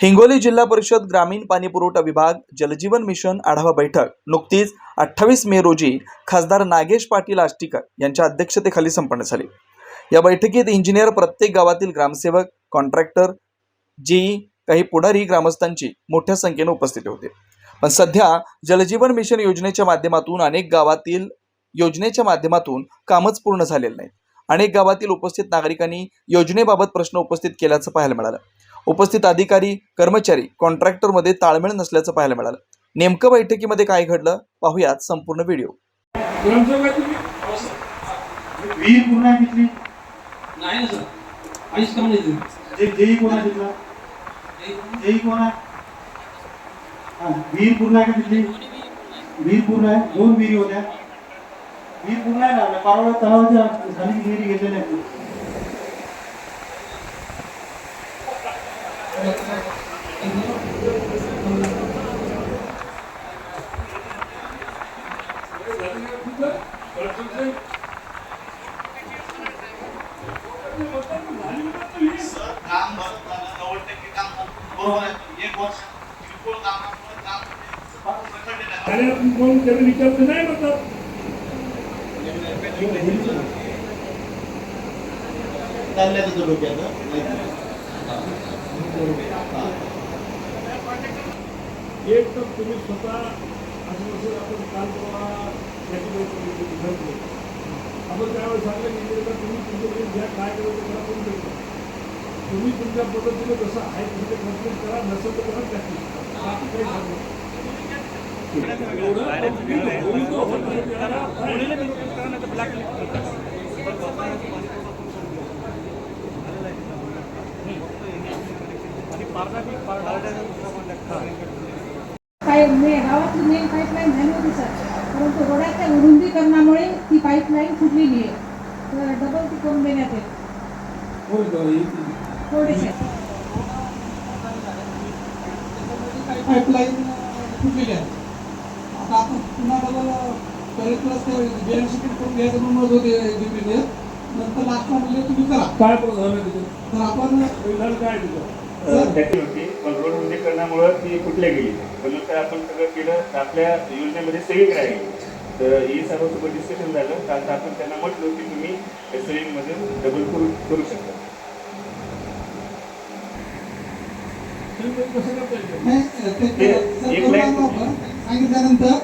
हिंगोली जिल्हा परिषद ग्रामीण पाणी पुरवठा विभाग जलजीवन मिशन आढावा बैठक. नुकतीच अठ्ठावीस मे रोजी खासदार नागेश पाटील आष्टीकर यांच्या अध्यक्षतेखाली संपन्न झाली. या बैठकीत इंजिनियर प्रत्येक गावातील ग्रामसेवक कॉन्ट्रॅक्टर जेई काही पुढारी ग्रामस्थांची मोठ्या संख्येने उपस्थिती होते. पण सध्या जलजीवन मिशन योजनेच्या माध्यमातून अनेक गावातील योजनेच्या माध्यमातून कामच पूर्ण झालेलं नाही अनेक गावातील उपस्थित नागरिकांनी योजनेबाबत प्रश्न उपस्थित केल्याचं पाहायला मिळालं. उपस्थित अधिकारी कर्मचारी कॉन्ट्रॅक्टरमध्ये ताळमेळ नसल्याचं पाहायला मिळालं. नेमकं बैठकीमध्ये काय घडलं पाहुयात संपूर्ण व्हिडिओ. दोन विहिरी होत्या. विहीर पूर्ण आहे ना तलावाच्या खाली विहिरी घेतलेल्या काम भरत नव्वद टक्के काम बरोबर आहे एक वर्ष किरकोळ कामामुळे काम प्रकट आहे. आणि मग नाही म्हणतात चाललंय त्याचं डोक्यात एक तर तुम्ही स्वतः असं जसं आपण काल परवा आपण त्यावेळेस सांगितलं की तुम्ही तुमच्याकडे ज्या काय करायचं त्याला करून देतो. तुम्ही तुमच्या पद्धतीने जसं आहे तुमचे कंप्लेंट करा नसेल तर करा त्याची बाकी काही सांगू एवढं तुम्ही होईल तो होत नाही. काय? पाईप मे गावातली मेन पाईपलाईन झाली होती सर परंतु रोडाच्या रुंदीकरणामुळे ती पाईपलाईन फुटलेली आहे. तर डबल ती करून देण्यात येईल. पाईपलाईन फुटलेली आहे. आता आपण पुन्हा डबल प्लस ते जेएमसीपी करून घ्यायचं म्हणून होते ने. नंतर लास्टला म्हणजे तुम्ही करा. काय तर आपण काय त्याची होती. पण रोड रुंदीकरणामुळं ती कुठल्या गेली. पण तर आपण सगळं केलं. तर आपल्या योजनेमध्ये सेविंग राहिली तर ही सर्व सोबत डिस्कशन झालं. तर आता आपण त्यांना म्हटलो की तुम्ही सेविंगमध्ये डबल करू करू शकता. सांगितल्यानंतर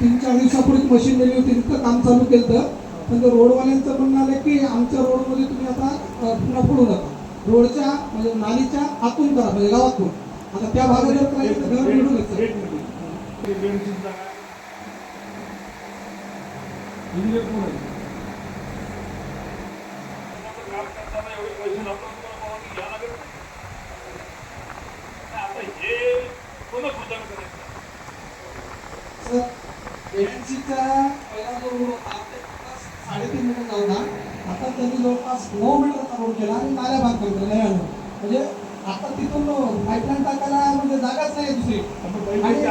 तीन चार दिवसापूर्वी मशीन नेली होती. तिथं काम चालू केलं होतं. पण ते रोडवाल्यांचं म्हणणं आलं की आमच्या रोडमध्ये तुम्ही आता पुन्हा पडू नका. रोडच्या म्हणजे नालीच्या आतून करा म्हणजे गावातून आता त्या भागात जर करायचं घर एक मिनिट. लागेल ना? हे एजन्सीचा पहिला जो साडेतीन त्यांनी जवळपास नऊ मीटरचा रोड केला आणि नाल्या बांधकाम केलं नव्यानं म्हणजे आता तिथून पाईपलाईन टाकायला म्हणजे जागाच नाही दुसरी. आणि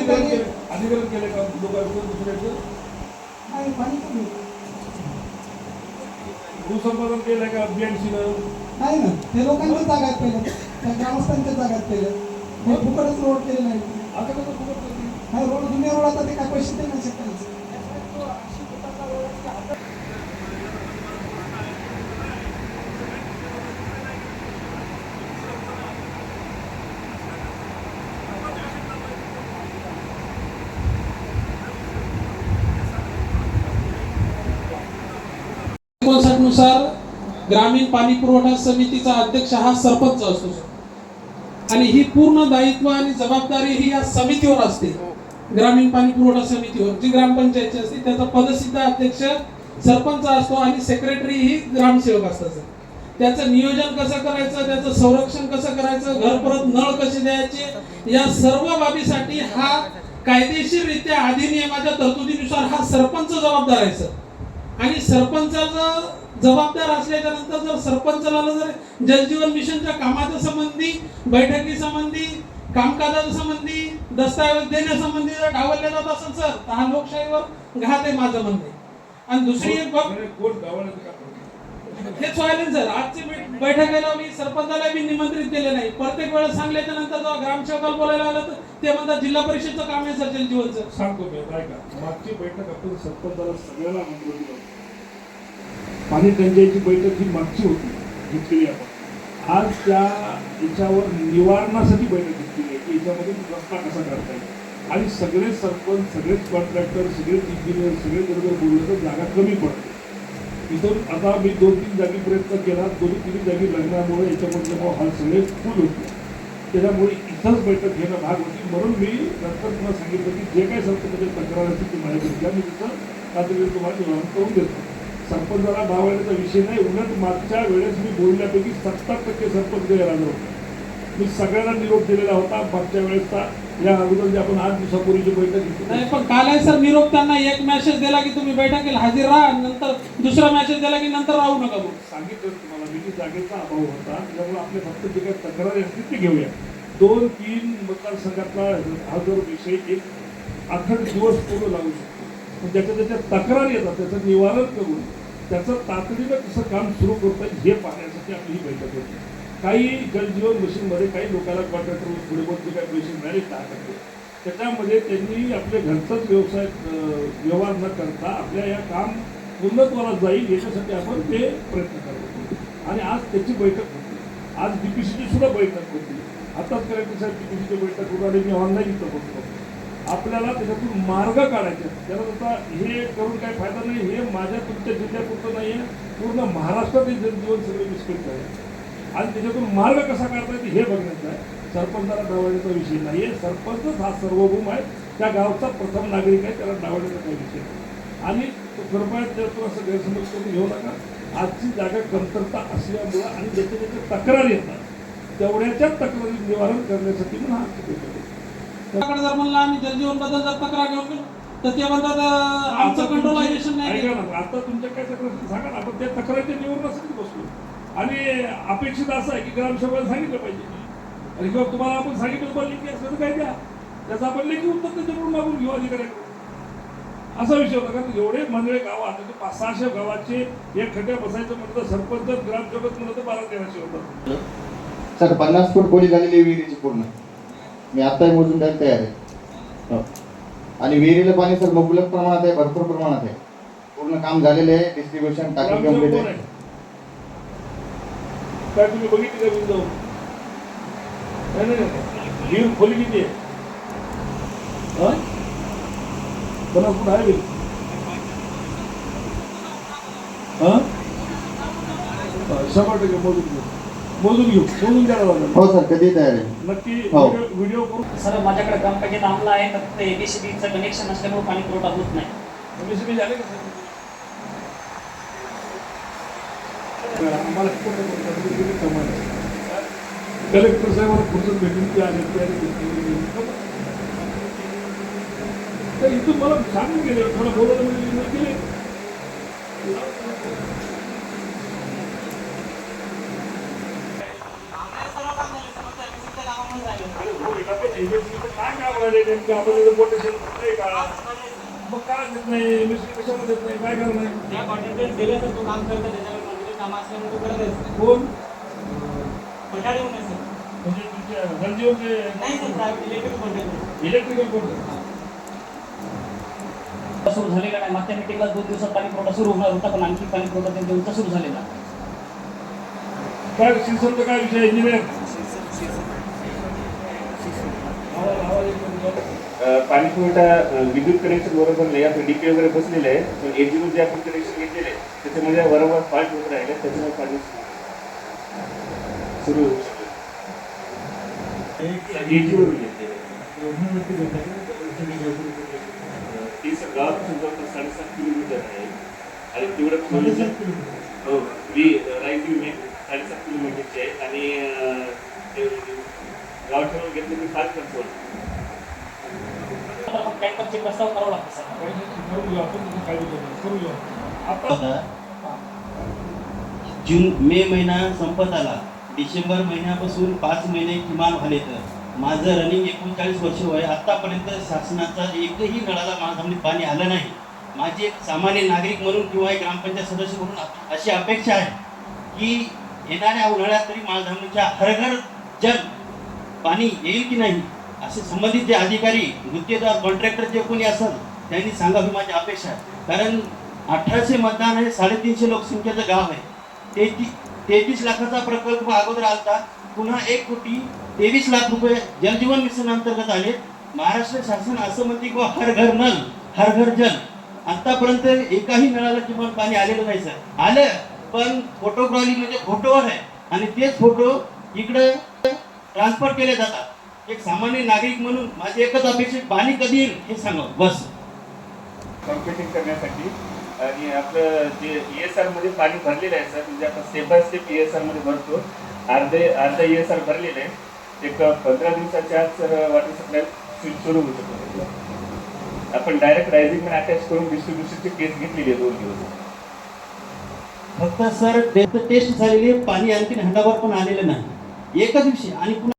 त्यांनी- केलं- केलं का? लोकांकडून दुसऱ्याचं? नाही, पाणी. भूसंपादन केलं का बीएमसीनं नाही ना ते लोकांच्या जागा पहिलं त्या ग्रामस्थांच्या जागा पहिलं हे फुकटच रोड केले नाही. आता कसं फुकट करतील? हा रोड जुन्या रोड आता ते काय पैसे देऊ नाही शकतात ग्रामीण पाणी पुरवठा समितीचा अध्यक्ष हा सरपंच असतो आणि ही पूर्ण दायित्व आणि जबाबदारी ही या समितीवर असते. ग्रामीण पाणी पुरवठा समितीवर. जी ग्रामपंचायतची असते त्याचा पदसिद्ध अध्यक्ष सरपंच असतो आणि सेक्रेटरी ही ग्रामसेवक असतात त्याचं नियोजन कसं करायचं त्याचं संरक्षण कसं करायचं घर परत नळ कसे द्यायचे या सर्व बाबीसाठी हा कायदेशीररित्या अधिनियमाच्या तरतुदीनुसार हा सरपंच जबाबदार आहे सर. आणि सरपंचाचं जबाबदार असल्याच्या नंतर जर सरपंचाला जर जलजीवन मिशनच्या कामाच्या संबंधी बैठकी संबंधी कामकाजाच्या संबंधी दस्तावेज देण्यासंबंधी जर डावलले जात असेल सर तर हा लोकशाहीवर घात आहे माझं म्हणणे. आणि दुसरी एक बाब? हेच व्हायला सर. आजची मीट बैठका लावली सरपंचाला बी निमंत्रित केले नाही. प्रत्येक वेळेस सांगल्याच्या नंतर जेव्हा ग्रामसेवकाला बोलायला आलं तर ते म्हणतात जिल्हा परिषदचं काम आहे सर जलजीवनचं. सांगतो मी ऐका. मागची बैठक आपण सरपंचाला सगळ्याला आमंत्रण दिलं पाणी टंचाईची बैठक ही मागची होती घेतलेली आपण. आज त्या याच्यावर निवारणासाठी बैठक घेतलेली आहे की याच्यामध्ये रस्ता कसा काढता येईल. आणि सगळे सरपंच सगळेच कॉन्ट्रॅक्टर सगळेच इंजिनियर सगळे बरोबर बोललं तर जागा कमी पडते. इथून आता मी दोन तीन जागी प्रयत्न केला दोन तिन्ही जागी लग्नामुळे याच्यामधले हा सगळे फुल होते त्याच्यामुळे इथंच बैठक घेणं भाग होती म्हणून मी नंतर तुम्हाला सांगितलं की जे काही सरपंचाची तक्रार असतील ती माझ्याकडे घ्या मी तिथं तातडीने तुम्हाला निवारण करून देतो. सरपंचाला डावळण्याचा विषय नाही. उलट मागच्या वेळेस मी बोलल्यापैकी सत्तर टक्के सरपंच गैरहजर होते. मी सगळ्यांना निरोप दिलेला होता. मागच्या वेळेसचा या अगोदर जे आपण आठ दिवसापूर्वीची बैठक घेतली नाही पण काल आहे सर निरोप त्यांना एक मेसेज दिला की तुम्ही बैठकीला हजर राहा नंतर दुसरा मेसेज दिला की नंतर राहू नका मग. सांगितलं तुम्हाला. मी की जागेचा अभाव होता. त्यामुळे आपले फक्त जे काही तक्रारी असतील ते घेऊया. दोन तीन मतदारसंघातला हा जर विषय एक आखड दिवस पूर्ण लागू शकतो. ज्याच्या ज्याच्या तक्रारी येतात त्याचं निवारण करून त्याचं तातडीनं कसं काम सुरू करता येईल हे पाहण्यासाठी आपली ही बैठक होती काही जलजीवन मिशनमध्ये काही लोकांना कॉन्ट्रॅक्टर थोडे बहुत जे काही पैसे मिळाले टाकले त्याच्यामध्ये त्यांनी आपले घरचाच व्यवसाय व्यवहार न करता आपल्या या काम पूर्णत्वाला जाईल याच्यासाठी आपण ते प्रयत्न करत होतो. आणि आज त्याची बैठक होती. आज डीपीसीची सुद्धा बैठक होती. आताच कलेक्टर साहेब डीपीसीची बैठक होती आणि मी ऑनलाईन इथं बसतो आपल्याला त्याच्यातून मार्ग काढायचे आहेत. त्याला आता हे करून काय फायदा नाही हे माझ्या तुमच्या जिल्ह्यापुरतं नाही आहे. पूर्ण महाराष्ट्रात हे जनजीवन सगळे विस्कळीत आहे. आणि त्याच्यातून मार्ग कसा काढता येईल हे बघण्याचं आहे. सरपंचाला डावण्याचा विषय नाही आहे. सरपंचच हा सर्वभूम आहे. त्या गावचा प्रथम नागरिक आहे त्याला डावण्याचा काही विषय नाही. आणि कृपया त्यातून असं गैरसमज करून घेऊ नका आजची जागा कमतरता असल्यामुळं आणि ज्याच्या ज्याच्या तक्रारी येतात तेवढ्याच्या तक्रारी निवारण करण्यासाठी म्हणून हा त्याकडे जर म्हणलं आम्ही जलजीवनबद्दल जर तक्रार घेऊन गेलो तर ते म्हणतात आमचं आता कंट्रोलायझेशन नाही ऐका. ना, आता तुमच्या काय तक्रार असेल सांगा ना आपण त्या तक्रारीच्या निवडण्यासाठी बसलो. आणि अपेक्षित असं आहे की ग्रामसेवकाला सांगितलं पाहिजे. आणि किंवा तुम्हाला आपण सांगितलं तुम्हाला लेखी असलं तर काय द्या. त्याचं आपण लेखी उत्तर त्याच्याकडून मागून घेऊ अधिकाऱ्याकडून. असा विषय होता. कारण एवढे मंडळे गाव आता ते पाच सहाशे गावाचे एक खड्ड्या बसायचं म्हणलं तर सरपंच ग्रामसेवक म्हणलं तर बारा तेराशे होतात. सर पन्नास फूट खोली झालेली विहिरीची पूर्ण. मी आत्ताही मोजून द्यायला तयार आहे हो. आणि विहिरीला पाणी सर मुबलक प्रमाणात आहे भरपूर प्रमाणात आहे पूर्ण काम झालेलं आहे डिस्ट्रीब्युशन टाकी कोण आहे काय तुम्ही बघितली का विंडो नाही नाही नाही. विहीर खोली किती आहे हा? पन्नास फूट आहे विहीर हा? हा, शंभर टक्के मोजून घेऊ मोजून घेऊ मोजून द्यायला लागेल हो सर कधी तयार आहे नक्की हो. व्हिडिओ व्हिडिओ करून सर माझ्याकडे ग्रामपंचायत आमला आहे तर फक्त एबीसीबीचं कनेक्शन असल्यामुळे पाणी पुरवठा होत नाही MSCB झाले का सर? आम्हाला कुठं कुठं किती कमाल आहे. कलेक्टर साहेबांना पुढचं भेटून ते आले ते आले, ते आले. तर इथून मला सांगून गेले मला बोलायला म्हणजे मी गेले अरे हो, एका पण MSCB चं काय काम आहे रे नेमकं? आपण इथं quotation कुठलंही का? मग काय देत नाही कशाला देत नाही काय करणार कोण म्हणजे तुमच्या गंजीवरचे इलेक्ट्रिकल कोण सुरू झालेला नाही मागच्या मिटिंगला दोन दिवसात पाणी पुरवठा सुरू होणार होता पण आणखी पाणी पुरवठा त्यांच्या दिवसा सुरू झालेला काय शिक्षणचा काय विषय इंजिनियर पाणी पुरवठा विद्युत कनेक्शन बरोबर नाही. आता डीपी वगैरे बसलेले आहे पण एजीवर जे आपण कनेक्शन घेतलेले त्याच्यामध्ये वारंवार फॉल्ट होत राहिले त्याच्यामुळे पाणी सुरू. होऊ शकलं एजीवर घेतलेले ती सर गावापासून जवळपास साडेसात किलोमीटर आहे. आणि तेवढं हो वी राईट विमे साडेसात किलोमीटरची आहे. आणि ते गावाच्या घेतले की फार खर्च प्रस्ताव करावा लागतो सर जून मे महिना संपत आला. डिसेंबर महिन्यापासून पाच महिने किमान झाले तर माझं रनिंग एकोणचाळीस वर्ष वय. आत्तापर्यंत शासनाचा एकही नळाला माझ्यामध्ये पाणी आलं नाही. माझी एक सामान्य नागरिक म्हणून किंवा एक ग्रामपंचायत सदस्य म्हणून अशी अपेक्षा आहे की येणाऱ्या उन्हाळ्यात तरी माळधामणीच्या हरघर जल पाणी येईल की नाही? असे संबंधित जे अधिकारी गुत्तेदार कॉन्ट्रॅक्टर जे कोणी असेल त्यांनी सांगावी माझी अपेक्षा आहे. कारण अठराशे मतदान हे साडेतीनशे लोकसंख्येचं गाव आहे. तेहतीस तेहतीस लाखाचा प्रकल्प अगोदर आलता पुन्हा एक कोटी तेवीस लाख रुपये जलजीवन मिशन अंतर्गत आले. महाराष्ट्र शासन असं म्हणते की हर घर नल हर घर जल. आतापर्यंत एकाही नळाला किमान पाणी आलेलं नाही सर. आलं पण फोटोग्राफी म्हणजे फोटोवर आहे. आणि तेच फोटो इकडे ट्रान्सफर केले जातात. एक सामान्य नागरिक म्हणून माझी एकच अपेक्षा आहे, पाणी कधी येईल हे सांगा. बस. कॉम्पिटिंग करण्यासाठी. आणि आपलं जे ई एस आरमध्ये पाणी भरलेलं आहे सर म्हणजे आपण step by step E S आरमध्ये भरतो. अर्धे अर्धा ई एस आर भरलेलं आहे. एक पंधरा दिवसाच्या आत सर वॉटर सप्लाय सुरू होऊ शकतो. आपण डायरेक्ट रायझिंग अटॅच करून डिस्ट्रीब्युशनची केस घेतलेली आहे दोन दिवस. फक्त सर टेस्ट झालेली आहे, पाणी आणखी हंडावर पण आलेलं नाही. एका दिवशी आणि पुन्हा